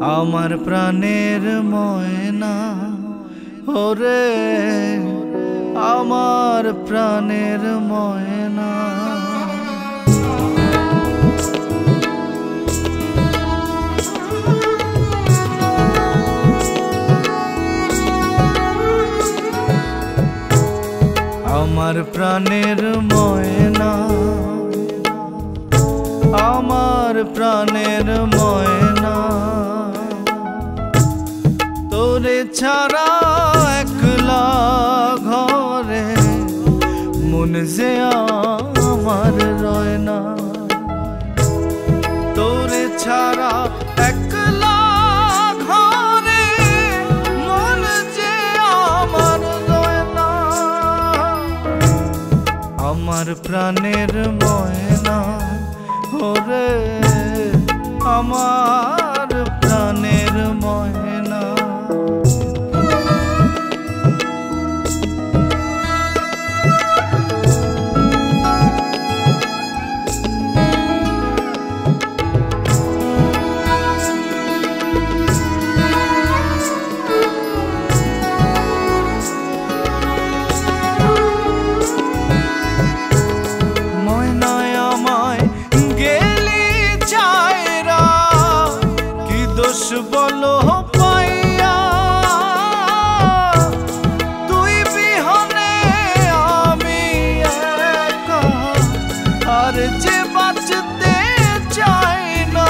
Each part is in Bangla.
আমার প্রাণের ময়না। ওরে আমার প্রাণের ময়না। আমার প্রাণের ময়না। আমার প্রাণের ময়না। ছাড়া একলা ঘরে মন যে আমার রয় না। তোরে ছাড়া একলা ঘরে মন যে আমার আমার প্রাণের ময়না ওরে আমার দোষ বলো পাইয়া তুই বিহনে আমি একা আর যে বাঁচতে চাই না।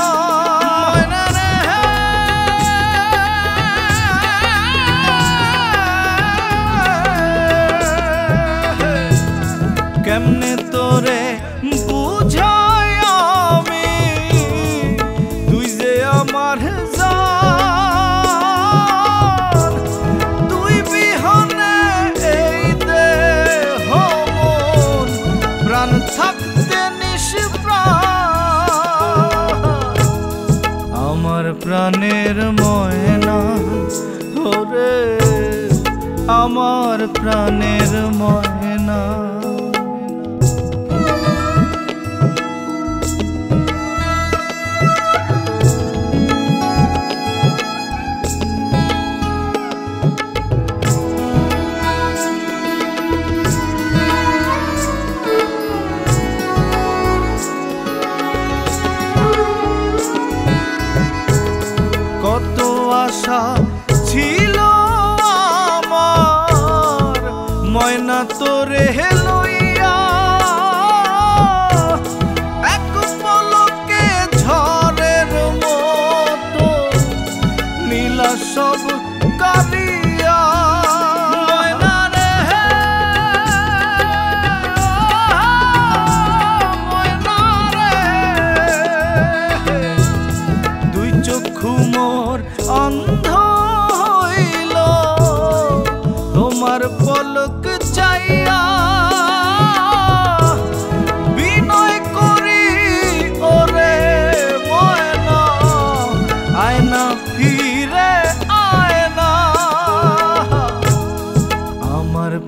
কেমনে প্রাণের ময়না। ওরে আমার প্রাণের ময়না। ময়না তোরে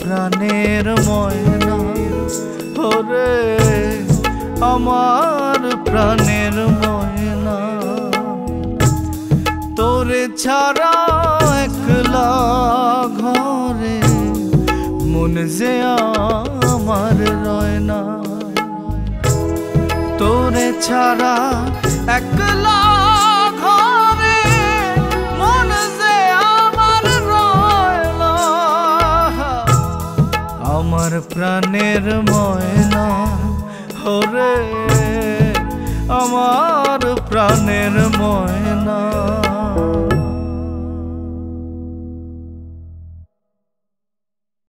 প্রাণের ময়না ওরে আমার প্রাণের ময়না। তোরে ছাড়া মন যে আমার রয় না। তোরে ছাড়া একলা মন যে আমার রয় না। আমার প্রাণের ময়না, ওরে, আমার প্রাণের ময়না।